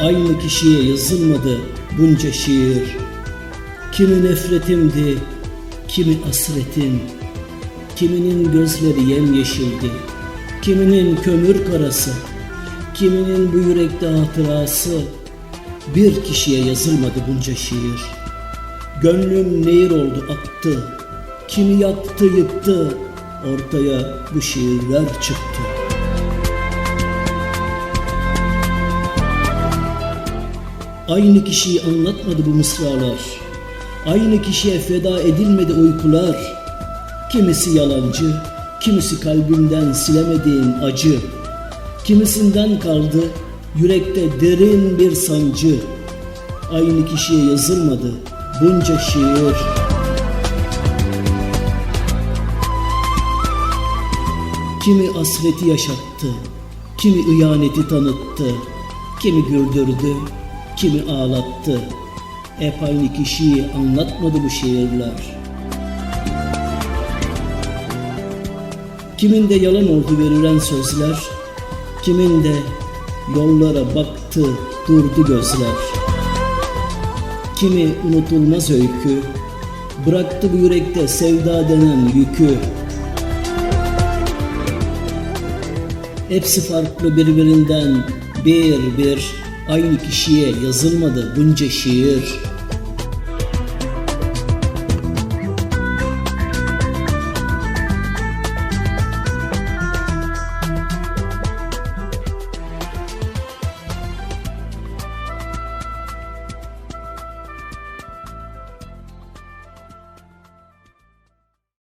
Aynı kişiye yazılmadı bunca şiir. Kimi nefretimdi, kimi asretim. Kiminin gözleri yemyeşildi, kiminin kömür karası, kiminin bu yürekte hatırası. Bir kişiye yazılmadı bunca şiir. Gönlüm nehir oldu aktı, kimi yaktı yıktı, ortaya bu şiirler çıktı. Aynı kişiyi anlatmadı bu mısralar. Aynı kişiye feda edilmedi uykular. Kimisi yalancı, kimisi kalbimden silemediğim acı. Kimisinden kaldı yürekte derin bir sancı. Aynı kişiye yazılmadı bunca şiir. Kimi asreti yaşattı, kimi ihaneti tanıttı, kimi güldürdü, kimi ağlattı. Hep aynı kişiyi anlatmadı bu şiirler. Kiminde yalan oldu verilen sözler, kiminde yollara baktı durdu gözler. Kimi unutulmaz öykü, bıraktı bu yürekte sevda denen yükü. Hepsi farklı birbirinden bir bir aynı kişiye yazılmadı bunca şiir.